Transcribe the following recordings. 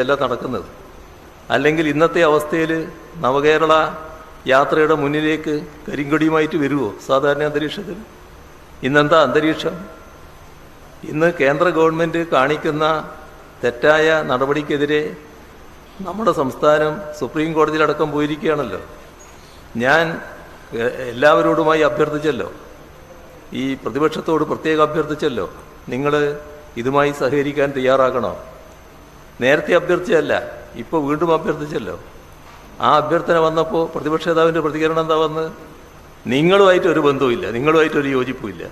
അല്ല നടക്കുന്നത്. അല്ലെങ്കിൽ ഇന്നത്തെ അവസ്ഥയിൽ നവകേരള യാത്രയുടെ മുന്നിലേക്ക് കരിങ്കൊടിയുമായിട്ട് വരുമോ സാധാരണ അന്തരീക്ഷത്തിൽ. ഇന്നെന്താ അന്തരീക്ഷം? ഇന്ന് കേന്ദ്ര ഗവൺമെന്റ് കാണിക്കുന്ന തെറ്റായ നടപടിക്കെതിരെ നമ്മുടെ സംസ്ഥാനം സുപ്രീം കോടതിയിലടക്കം പോയിരിക്കുകയാണല്ലോ. ഞാൻ എല്ലാവരോടുമായി അഭ്യർത്ഥിച്ചല്ലോ. ഈ പ്രതിപക്ഷത്തോട് പ്രത്യേകം അഭ്യർത്ഥിച്ചല്ലോ. നിങ്ങൾ ഇതുമായി സഹകരിക്കാൻ തയ്യാറാകണോ? നേരത്തെ അഭ്യർത്ഥിച്ചല്ല ഇപ്പോൾ വീണ്ടും അഭ്യർത്ഥിച്ചല്ലോ. ആ അഭ്യർത്ഥന വന്നപ്പോൾ പ്രതിപക്ഷ നേതാവിന്റെ പ്രതികരണം എന്താ വന്ന്? നിങ്ങളുമായിട്ട് ഒരു ബന്ധവുമില്ല നിങ്ങളുമായിട്ട് ഒരു യോജിപ്പുമില്ല.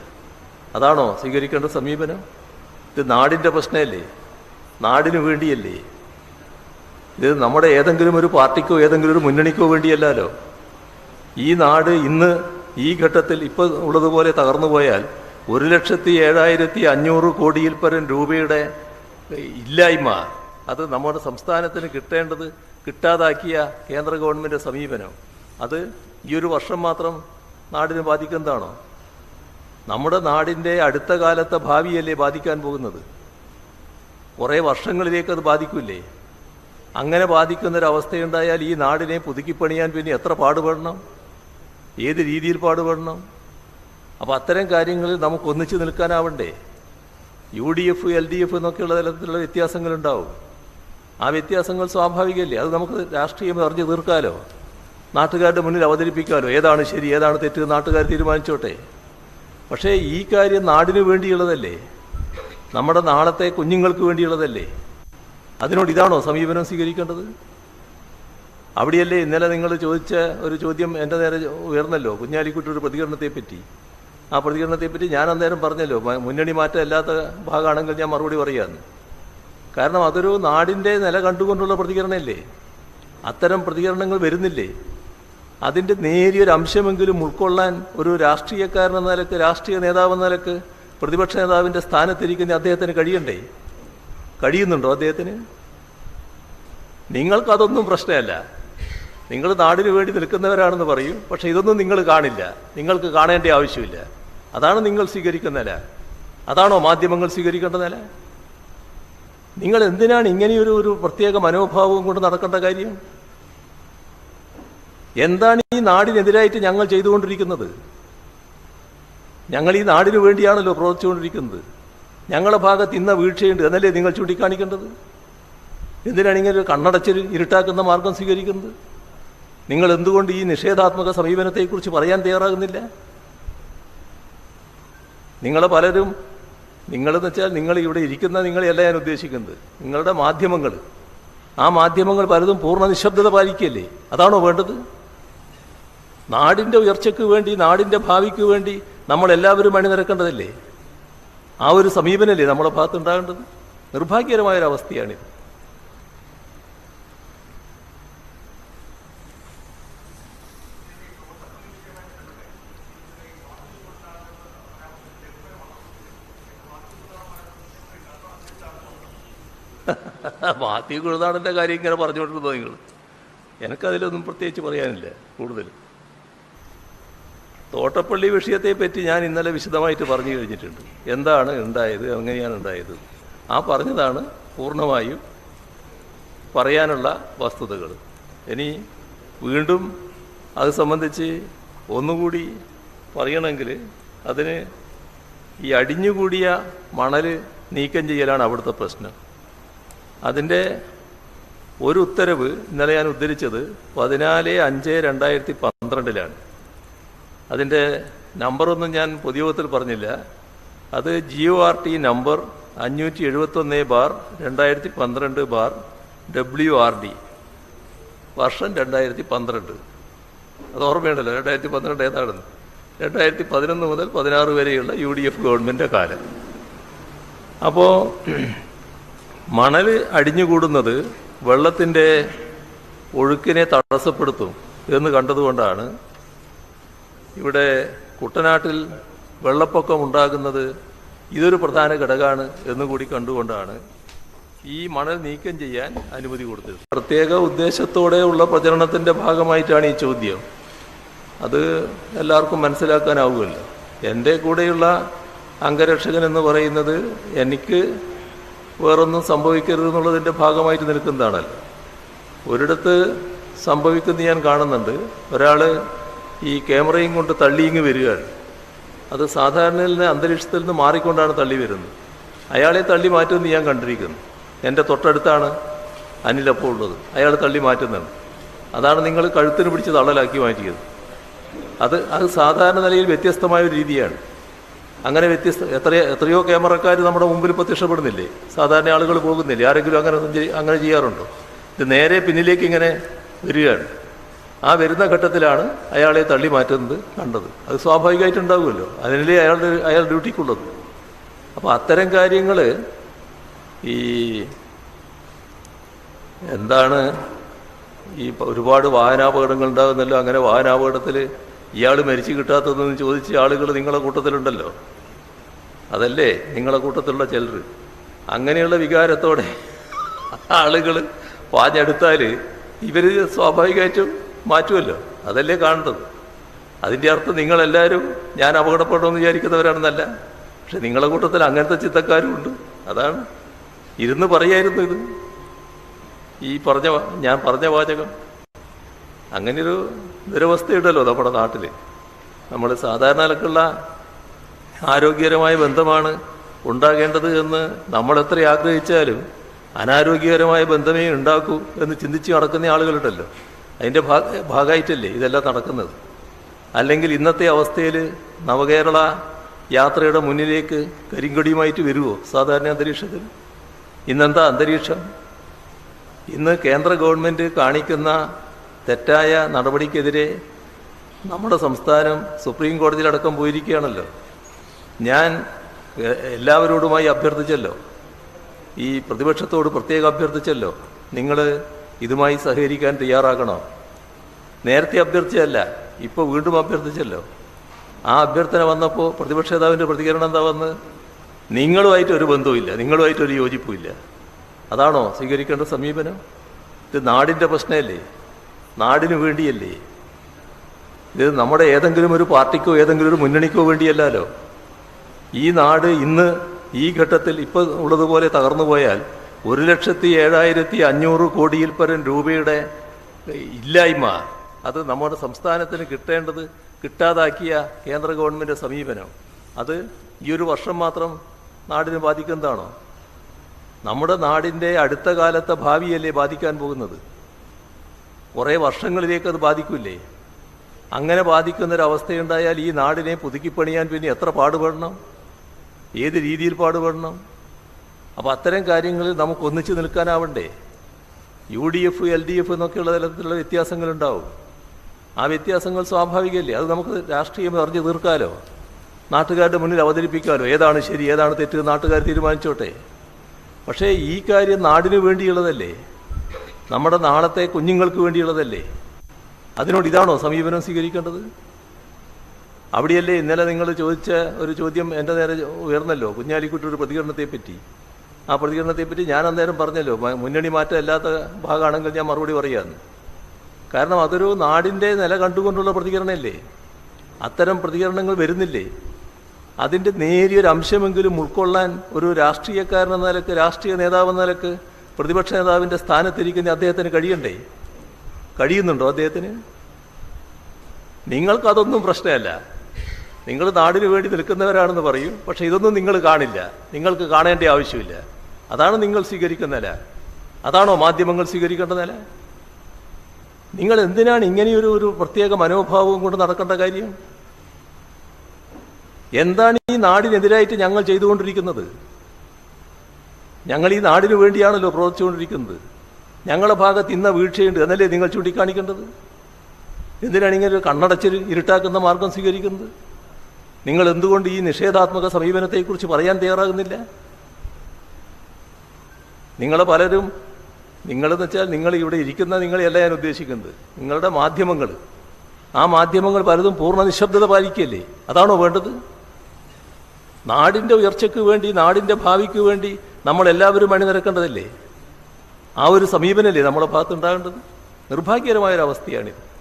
അതാണോ സ്വീകരിക്കേണ്ട സമീപനം? ഇത് നാടിന്റെ പ്രശ്നമല്ലേ? നാടിനു വേണ്ടിയല്ലേ? ഇത് നമ്മുടെ ഏതെങ്കിലും ഒരു പാർട്ടിക്കോ ഏതെങ്കിലും ഒരു മുന്നണിക്കോ വേണ്ടിയല്ലല്ലോ. ഈ നാട് ഇന്ന് ഈ ഘട്ടത്തിൽ ഇപ്പോൾ ഉള്ളതുപോലെ തകർന്നു പോയാൽ ഒരു ലക്ഷത്തി ഏഴായിരത്തി അഞ്ഞൂറ് കോടിയിൽ പരം രൂപയുടെ ഇല്ലായ്മ അത് നമ്മുടെ സംസ്ഥാനത്തിന് കിട്ടേണ്ടത് കിട്ടാതാക്കിയ കേന്ദ്ര ഗവൺമെന്റ് സമീപനം. അത് ഈ ഒരു വർഷം മാത്രം നാടിനെ ബാധിക്കുന്നതാണോ? നമ്മുടെ നാടിന്റെ അടുത്ത കാലത്തെ ഭാവിയല്ലേ ബാധിക്കാൻ പോകുന്നത്? കുറേ വർഷങ്ങളിലേക്ക് അത് ബാധിക്കില്ലേ? അങ്ങനെ ബാധിക്കുന്നൊരവസ്ഥയുണ്ടായാൽ ഈ നാടിനെ പുതുക്കിപ്പണിയാൻ പിന്നെ എത്ര പാടുപെടണം? ഏത് രീതിയിൽ പാടുപെടണം? അപ്പോൾ അത്തരം കാര്യങ്ങളിൽ നമുക്ക് ഒന്നിച്ചു നിൽക്കാനാവണ്ടേ? U D F L D F എന്നൊക്കെയുള്ള തരത്തിലുള്ള വ്യത്യാസങ്ങളുണ്ടാവും. ആ വ്യത്യാസങ്ങൾ സ്വാഭാവികമല്ലേ? അത് നമുക്ക് രാഷ്ട്രീയം അറിഞ്ഞു തീർക്കാലോ? നാട്ടുകാരുടെ മുന്നിൽ അവതരിപ്പിക്കാലോ? ഏതാണ് ശരി ഏതാണ് തെറ്റ് നാട്ടുകാർ തീരുമാനിച്ചോട്ടെ. പക്ഷേ ഈ കാര്യം നാടിനു വേണ്ടിയുള്ളതല്ലേ? നമ്മുടെ നാളത്തെ കുഞ്ഞുങ്ങൾക്ക് വേണ്ടിയുള്ളതല്ലേ? അതിനോട് ഇതാണോ സമീപനം സ്വീകരിക്കേണ്ടത്? അവിടെയല്ലേ ഇന്നലെ നിങ്ങൾ ചോദിച്ച ഒരു ചോദ്യം എന്റെ നേരെ ഉയർന്നല്ലോ കുഞ്ഞാലിക്കുട്ടി ഒരു പ്രതികരണത്തെപ്പറ്റി. ആ പ്രതികരണത്തെപ്പറ്റി ഞാൻ അന്നേരം പറഞ്ഞല്ലോ മുന്നണി മാറ്റം അല്ലാത്ത ഭാഗമാണെങ്കിൽ ഞാൻ മറുപടി പറയാമെന്ന് കാരണം അതൊരു നാടിന്റെ നില കണ്ടുകൊണ്ടുള്ള പ്രതികരണമല്ലേ? അത്തരം പ്രതികരണങ്ങൾ വരുന്നില്ലേ? അതിന്റെ നേരിയൊരു അംശമെങ്കിലും ഉൾക്കൊള്ളാൻ ഒരു രാഷ്ട്രീയക്കാരൻ എന്ന നിലയ്ക്ക് രാഷ്ട്രീയ നേതാവ് എന്ന നിലയ്ക്ക് പ്രതിപക്ഷ നേതാവിന്റെ സ്ഥാനത്തിരിക്കുന്ന അദ്ദേഹത്തിന് കഴിയണ്ടേ? കഴിയുന്നുണ്ടോ അദ്ദേഹത്തിന്? നിങ്ങൾക്കതൊന്നും പ്രശ്നമല്ല. നിങ്ങൾ നാടിനു വേണ്ടി നിൽക്കുന്നവരാണെന്ന് പറയും പക്ഷേ ഇതൊന്നും നിങ്ങൾ കാണില്ല. നിങ്ങൾക്ക് കാണേണ്ട ആവശ്യമില്ല. അതാണ് നിങ്ങൾ സ്വീകരിക്കുന്ന നില. അതാണോ മാധ്യമങ്ങൾ സ്വീകരിക്കേണ്ട നില? നിങ്ങൾ എന്തിനാണ് ഇങ്ങനെയൊരു ഒരു പ്രത്യേക മനോഭാവവും കൊണ്ട് നടക്കേണ്ട കാര്യം? എന്താണ് ഈ നാടിനെതിരായിട്ട് ഞങ്ങൾ ചെയ്തുകൊണ്ടിരിക്കുന്നത്? ഞങ്ങൾ ഈ നാടിനു വേണ്ടിയാണല്ലോ പ്രവർത്തിച്ചുകൊണ്ടിരിക്കുന്നത്. ഞങ്ങളുടെ ഭാഗത്ത് ഇന്ന വീഴ്ചയുണ്ട് എന്നല്ലേ നിങ്ങൾ ചൂണ്ടിക്കാണിക്കേണ്ടത്? എന്തിനാണ് ഇങ്ങനെ ഒരു കണ്ണടച്ചിൽ ഇരുട്ടാക്കുന്ന മാർഗം സ്വീകരിക്കുന്നത്? നിങ്ങൾ എന്തുകൊണ്ട് ഈ നിഷേധാത്മക സമീപനത്തെക്കുറിച്ച് പറയാൻ തയ്യാറാകുന്നില്ല? നിങ്ങൾ പലരും നിങ്ങളെന്ന് വെച്ചാൽ നിങ്ങൾ ഇവിടെ ഇരിക്കുന്ന നിങ്ങളെയല്ല ഞാൻ ഉദ്ദേശിക്കുന്നത്. നിങ്ങളുടെ മാധ്യമങ്ങൾ. ആ മാധ്യമങ്ങൾ പലതും പൂർണ നിശബ്ദത പാലിക്കുകയല്ലേ? അതാണോ വേണ്ടത്? നാടിന്റെ ഉയർച്ചയ്ക്ക് വേണ്ടി നാടിന്റെ ഭാവിക്ക് വേണ്ടി നമ്മളെല്ലാവരും അണിനിരക്കേണ്ടതല്ലേ? ആ ഒരു സമീപനല്ലേ നമ്മുടെ ഭാഗത്ത് ഉണ്ടാകേണ്ടത് നിർഭാഗ്യകരമായൊരവസ്ഥയാണിത്. മാത്യു കുഴുനാടന്റെ കാര്യം ഇങ്ങനെ പറഞ്ഞുകൊണ്ടിരുന്നോ നിങ്ങൾ എനിക്കതിലൊന്നും പ്രത്യേകിച്ച് പറയാനില്ല കൂടുതൽ. തോട്ടപ്പള്ളി വിഷയത്തെ പറ്റി ഞാൻ ഇന്നലെ വിശദമായിട്ട് പറഞ്ഞു കഴിഞ്ഞിട്ടുണ്ട്. എന്താണ് ഉണ്ടായത് എങ്ങനെയാണ് ഉണ്ടായത്? ആ പറഞ്ഞതാണ് പൂർണമായും പറയാനുള്ള വസ്തുതകൾ. ഇനി വീണ്ടും അത് സംബന്ധിച്ച് ഒന്നുകൂടി പറയണമെങ്കിൽ അതിന് ഈ അടിഞ്ഞുകൂടിയ മണൽ നീക്കം ചെയ്യലാണ് അവിടുത്തെ പ്രശ്നം. അതിന്റെ ഒരു ഉത്തരവ് ഇന്നലെ ഞാൻ ഉദ്ധരിച്ചത് പതിനാല് അഞ്ച് രണ്ടായിരത്തി പന്ത്രണ്ടിലാണ്. അതിന്റെ നമ്പറൊന്നും ഞാൻ പൊതുയോഗത്തിൽ പറഞ്ഞില്ല. അത് ജിഒ ആർ ടി നമ്പർ അഞ്ഞൂറ്റി എഴുപത്തൊന്ന് ബാർ രണ്ടായിരത്തി പന്ത്രണ്ട് ബാർ ഡബ്ല്യു ആർ ഡി വർഷം രണ്ടായിരത്തി പന്ത്രണ്ട്. അത് ഓർമ്മയുണ്ടല്ലോ രണ്ടായിരത്തി പന്ത്രണ്ട് ഏതാണെന്ന്. രണ്ടായിരത്തി പതിനൊന്ന് മുതൽ പതിനാറ് വരെയുള്ള യു ഡി എഫ് ഗവൺമെന്റിന്റെ കാലം. അപ്പോൾ മണൽ അടിഞ്ഞുകൂടുന്നത് വെള്ളത്തിന്റെ ഒഴുക്കിനെ തടസ്സപ്പെടുത്തും എന്ന് കണ്ടതുകൊണ്ടാണ്. ഇവിടെ കുട്ടനാട്ടിൽ വെള്ളപ്പൊക്കം ഉണ്ടാകുന്നത് ഇതൊരു പ്രധാന ഘടകമാണ് എന്നുകൂടി കണ്ടുകൊണ്ടാണ് ഈ മണൽ നീക്കം ചെയ്യാൻ അനുമതി കൊടുത്തത്. പ്രത്യേക ഉദ്ദേശത്തോടെ ഉള്ള പ്രചരണത്തിന്റെ ഭാഗമായിട്ടാണ് ഈ ചോദ്യം. അത് എല്ലാവർക്കും മനസ്സിലാക്കാനാവുമല്ലോ. എന്റെ കൂടെയുള്ള അംഗരക്ഷകൻ എന്ന് പറയുന്നത് എനിക്ക് വേറൊന്നും സംഭവിക്കരുത് എന്നുള്ളതിന്റെ ഭാഗമായിട്ട് നിൽക്കുന്നതാണല്ലോ ഒരിടത്ത് സംഭവിക്കുന്ന ഞാൻ കാണുന്നുണ്ട്. ഒരാൾ ഈ ക്യാമറയും കൊണ്ട് തള്ളിയിങ്ങ് വരികയാണ്. അത് സാധാരണയിൽ നിന്ന് അന്തരീക്ഷത്തിൽ നിന്ന് മാറിക്കൊണ്ടാണ് തള്ളി വരുന്നത്. അയാളെ തള്ളി മാറ്റുമെന്ന് ഞാൻ കണ്ടിരിക്കുന്നു. എന്റെ തൊട്ടടുത്താണ് അനിലപ്പോൾ ഉള്ളത്. അയാൾ തള്ളി മാറ്റുന്നുണ്ട്. അതാണ് നിങ്ങൾ കഴുത്തിന് പിടിച്ച് തള്ളലാക്കി മാറ്റിയത്. അത് അത് സാധാരണ നിലയിൽ വ്യത്യസ്തമായ ഒരു രീതിയാണ്. അങ്ങനെ വ്യത്യസ്ത എത്ര എത്രയോ ക്യാമറക്കാർ നമ്മുടെ മുമ്പിൽ പ്രത്യക്ഷപ്പെടുന്നില്ലേ സാധാരണ ആളുകൾ പോകുന്നില്ലേ? ആരെങ്കിലും അങ്ങനെ അങ്ങനെ ചെയ്യാറുണ്ടോ? ഇത് നേരെ പിന്നിലേക്ക് ഇങ്ങനെ വരികയാണ്. ആ വരുന്ന ഘട്ടത്തിലാണ് അയാളെ തള്ളി മാറ്റുന്നത് കണ്ടത്. അത് സ്വാഭാവികമായിട്ടുണ്ടാവുമല്ലോ അതിനല്ലേ അയാളുടെ അയാൾ ഡ്യൂട്ടിക്കുള്ളത്. അപ്പോൾ അത്തരം കാര്യങ്ങൾ ഈ എന്താണ് ഈ ഒരുപാട് വാഹനാപകടങ്ങൾ ഉണ്ടാകുന്നല്ലോ. അങ്ങനെ വാഹനാപകടത്തിൽ ഇയാൾ മരിച്ചു കിട്ടാത്തതെന്ന് ചോദിച്ച ആളുകൾ നിങ്ങളുടെ കൂട്ടത്തിലുണ്ടല്ലോ. അതല്ലേ നിങ്ങളെ കൂട്ടത്തിലുള്ള ചിലർ അങ്ങനെയുള്ള വികാരത്തോടെ ആളുകൾ പാഞ്ഞെടുത്താൽ ഇവർ സ്വാഭാവികമായിട്ടും മാറ്റുമല്ലോ. അതല്ലേ കാണുന്നത്. അതിന്റെ അർത്ഥം നിങ്ങളെല്ലാവരും ഞാൻ അപകടപ്പെടുമെന്ന് വിചാരിക്കുന്നവരാണെന്നല്ല. പക്ഷെ നിങ്ങളെ കൂട്ടത്തിൽ അങ്ങനത്തെ ചിത്തക്കാരും ഉണ്ട്. അതാണ്. ഇരുന്ന് പറയായിരുന്നു ഇത്. ഈ പറഞ്ഞ ഞാൻ പറഞ്ഞ വാചകം. അങ്ങനെയൊരു ദുരവസ്ഥയുണ്ടല്ലോ നമ്മുടെ നാട്ടിൽ നമ്മൾ സാധാരണ നിലക്കുള്ള ആരോഗ്യകരമായ ബന്ധമാണ് ഉണ്ടാകേണ്ടത് എന്ന് നമ്മൾ എത്ര ആഗ്രഹിച്ചാലും അനാരോഗ്യകരമായ ബന്ധമേ ഉണ്ടാക്കൂ എന്ന് ചിന്തിച്ച് നടക്കുന്ന ആളുകളുണ്ടല്ലോ. അതിന്റെ ഭാഗ ഭാഗമായിട്ടല്ലേ ഇതെല്ലാം നടക്കുന്നത്? അല്ലെങ്കിൽ ഇന്നത്തെ അവസ്ഥയിൽ നവകേരള യാത്രയുടെ മുന്നിലേക്ക് കരിങ്കൊടിയുമായിട്ട് വരുമോ സാധാരണ അന്തരീക്ഷത്തിൽ? ഇന്നെന്താ അന്തരീക്ഷം? ഇന്ന് കേന്ദ്ര ഗവൺമെന്റ് കാണിക്കുന്ന തെറ്റായ നടപടിക്കെതിരെ നമ്മുടെ സംസ്ഥാനം സുപ്രീം കോടതിയിലടക്കം പോയിരിക്കുകയാണല്ലോ. ഞാൻ എല്ലാവരോടുമായി അഭ്യർത്ഥിച്ചല്ലോ. ഈ പ്രതിപക്ഷത്തോട് പ്രത്യേകം അഭ്യർത്ഥിച്ചല്ലോ. നിങ്ങൾ ഇതുമായി സഹകരിക്കാൻ തയ്യാറാകണോ? നേരത്തെ അഭ്യർത്ഥിച്ചല്ല ഇപ്പോൾ വീണ്ടും അഭ്യർത്ഥിച്ചല്ലോ. ആ അഭ്യർത്ഥന വന്നപ്പോൾ പ്രതിപക്ഷ നേതാവിന്റെ പ്രതികരണം എന്താ വന്ന്? നിങ്ങളുമായിട്ട് ഒരു ബന്ധവുമില്ല നിങ്ങളുമായിട്ട് ഒരു യോജിപ്പുമില്ല. അതാണോ സ്വീകരിക്കേണ്ട സമീപനം? ഇത് നാടിന്റെ പ്രശ്നമല്ലേ? നാടിനു വേണ്ടിയല്ലേ? ഇത് നമ്മുടെ ഏതെങ്കിലും ഒരു പാർട്ടിക്കോ ഏതെങ്കിലും ഒരു മുന്നണിക്കോ വേണ്ടിയല്ലല്ലോ. ഈ നാട് ഇന്ന് ഈ ഘട്ടത്തിൽ ഇപ്പോൾ ഉള്ളതുപോലെ തകർന്നു പോയാൽ ഒരു ലക്ഷത്തി ഏഴായിരത്തി അഞ്ഞൂറ് കോടിയിൽ പരം രൂപയുടെ ഇല്ലായ്മ അത് നമ്മുടെ സംസ്ഥാനത്തിന് കിട്ടേണ്ടത് കിട്ടാതാക്കിയ കേന്ദ്ര ഗവൺമെന്റ് സമീപനം. അത് ഈ ഒരു വർഷം മാത്രം നാടിനെ ബാധിക്കുന്നതാണോ? നമ്മുടെ നാടിന്റെ അടുത്ത കാലത്തെ ഭാവിയല്ലേ ബാധിക്കാൻ പോകുന്നത്? കുറേ വർഷങ്ങളിലേക്ക് അത് ബാധിക്കില്ലേ? അങ്ങനെ ബാധിക്കുന്നൊരവസ്ഥയുണ്ടായാൽ ഈ നാടിനെ പുതുക്കിപ്പണിയാൻ പിന്നെ എത്ര പാടുപെടണം? ഏത് രീതിയിൽ പാടുപെടണം? അപ്പോൾ അത്തരം കാര്യങ്ങളിൽ നമുക്ക് ഒന്നിച്ച് നിൽക്കാനാവണ്ടേ? U D F L D F എന്നൊക്കെയുള്ള തരത്തിലുള്ള വ്യത്യാസങ്ങളുണ്ടാവും. ആ വ്യത്യാസങ്ങൾ സ്വാഭാവികമല്ലേ? അത് നമുക്ക് രാഷ്ട്രീയം അറിഞ്ഞു തീർക്കാലോ? നാട്ടുകാരുടെ മുന്നിൽ അവതരിപ്പിക്കാലോ? ഏതാണ് ശരി ഏതാണ് തെറ്റ് നാട്ടുകാർ തീരുമാനിച്ചോട്ടെ. പക്ഷേ ഈ കാര്യം നാടിനു വേണ്ടിയുള്ളതല്ലേ? നമ്മുടെ നാളത്തെ കുഞ്ഞുങ്ങൾക്ക് വേണ്ടിയുള്ളതല്ലേ? അതിനോട് ഇതാണോ സമീപനം സ്വീകരിക്കേണ്ടത്? അവിടെയല്ലേ ഇന്നലെ നിങ്ങൾ ചോദിച്ച ഒരു ചോദ്യം എന്റെ നേരെ ഉയർന്നല്ലോ. കുഞ്ഞാലിക്കുട്ടിയുടെ പ്രതികരണത്തെപ്പറ്റി. ആ പ്രതികരണത്തെപ്പറ്റി ഞാൻ അന്നേരം പറഞ്ഞല്ലോ മുന്നണി മാറ്റം അല്ലാത്ത ഭാഗമാണെങ്കിൽ ഞാൻ മറുപടി പറയാമെന്ന് കാരണം അതൊരു നാടിന്റെ നില കണ്ടുകൊണ്ടുള്ള പ്രതികരണമല്ലേ? അത്തരം പ്രതികരണങ്ങൾ വരുന്നില്ലേ? അതിന്റെ നേരിയൊരു അംശമെങ്കിലും ഉൾക്കൊള്ളാൻ ഒരു രാഷ്ട്രീയക്കാരൻ എന്ന നിലയ്ക്ക് രാഷ്ട്രീയ നേതാവ് എന്ന നിലയ്ക്ക് പ്രതിപക്ഷ നേതാവിന്റെ സ്ഥാനത്തിരിക്കുന്ന അദ്ദേഹത്തിന് കഴിയണ്ടേ? കഴിയുന്നുണ്ടോ അദ്ദേഹത്തിന്? നിങ്ങൾക്കതൊന്നും പ്രശ്നമല്ല. നിങ്ങൾ നാടിനു വേണ്ടി നിൽക്കുന്നവരാണെന്ന് പറയും. പക്ഷെ ഇതൊന്നും നിങ്ങൾ കാണില്ല. നിങ്ങൾക്ക് കാണേണ്ട ആവശ്യമില്ല. അതാണ് നിങ്ങൾ സ്വീകരിക്കുന്ന നില. അതാണോ മാധ്യമങ്ങൾ സ്വീകരിക്കേണ്ട നില? നിങ്ങൾ എന്തിനാണ് ഇങ്ങനെയൊരു ഒരു പ്രത്യേക മനോഭാവവും കൊണ്ട് നടക്കേണ്ട കാര്യം? എന്താണ് ഈ നാടിനെതിരായിട്ട് ഞങ്ങൾ ചെയ്തുകൊണ്ടിരിക്കുന്നത്? ഞങ്ങൾ ഈ നാടിനു വേണ്ടിയാണല്ലോ പ്രവർത്തിച്ചുകൊണ്ടിരിക്കുന്നത്. ഞങ്ങളുടെ ഭാഗത്ത് ഇന്ന വീഴ്ചയുണ്ട് എന്നല്ലേ നിങ്ങൾ ചൂണ്ടിക്കാണിക്കേണ്ടത്? എന്തിനാണ് ഇങ്ങനെ ഒരു കണ്ണടച്ച് ഇരുട്ടാക്കുന്ന മാർഗം സ്വീകരിക്കുന്നത്? നിങ്ങൾ എന്തുകൊണ്ട് ഈ നിഷേധാത്മക സമീപനത്തെക്കുറിച്ച് പറയാൻ തയ്യാറാകുന്നില്ല? നിങ്ങൾ പലരും നിങ്ങളെന്ന് വെച്ചാൽ നിങ്ങൾ ഇവിടെ ഇരിക്കുന്ന നിങ്ങളെയല്ല ഞാൻ ഉദ്ദേശിക്കുന്നത്. നിങ്ങളുടെ മാധ്യമങ്ങൾ. ആ മാധ്യമങ്ങൾ പലതും പൂർണ നിശബ്ദത പാലിക്കുകയല്ലേ? അതാണോ വേണ്ടത്? നാടിന്റെ ഉയർച്ചയ്ക്ക് വേണ്ടി നാടിന്റെ ഭാവിക്ക് വേണ്ടി നമ്മളെല്ലാവരും അണിനിരക്കേണ്ടതല്ലേ? ആ ഒരു സമീപനല്ലേ നമ്മുടെ ഭാഗത്ത് ഉണ്ടാകേണ്ടത് നിർഭാഗ്യകരമായൊരവസ്ഥയാണിത്.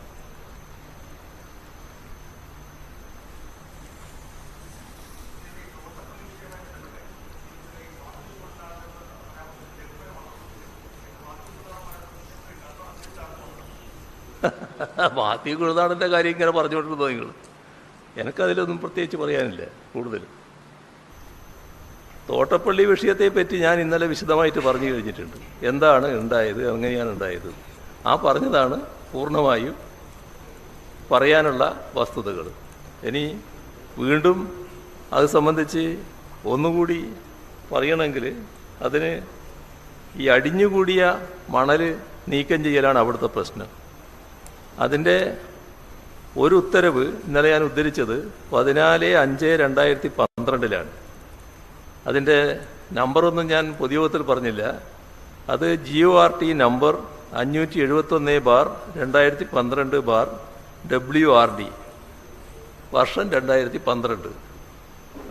മാത്യു കുഴുതാടന്റെ കാര്യം ഇങ്ങനെ പറഞ്ഞുകൊണ്ടിരുന്നോ നിങ്ങൾ? എനിക്കതിലൊന്നും പ്രത്യേകിച്ച് പറയാനില്ല കൂടുതൽ തോട്ടപ്പള്ളി വിഷയത്തെ പറ്റി ഞാൻ ഇന്നലെ വിശദമായിട്ട് പറഞ്ഞു കഴിഞ്ഞിട്ടുണ്ട്. എന്താണ് ഉണ്ടായത് എങ്ങനെയാണ് ഉണ്ടായത്? ആ പറഞ്ഞതാണ് പൂർണമായും പറയാനുള്ള വസ്തുതകൾ. ഇനി വീണ്ടും അത് സംബന്ധിച്ച് ഒന്നുകൂടി പറയണമെങ്കിൽ അതിന് ഈ അടിഞ്ഞുകൂടിയ മണൽ നീക്കം ചെയ്യലാണ് അവിടുത്തെ പ്രശ്നം. അതിന്റെ ഒരു ഉത്തരവ് ഇന്നലെ ഞാൻ ഉദ്ധരിച്ചത് പതിനാല് അഞ്ച് രണ്ടായിരത്തി പന്ത്രണ്ടിലാണ്. അതിന്റെ നമ്പറൊന്നും ഞാൻ പൊതുയോഗത്തിൽ പറഞ്ഞില്ല. അത് ജിഒ ആർ ടി നമ്പർ അഞ്ഞൂറ്റി എഴുപത്തൊന്ന് ബാർ രണ്ടായിരത്തി പന്ത്രണ്ട് ബാർ ഡബ്ല്യു ആർ ഡി വർഷം രണ്ടായിരത്തി പന്ത്രണ്ട്.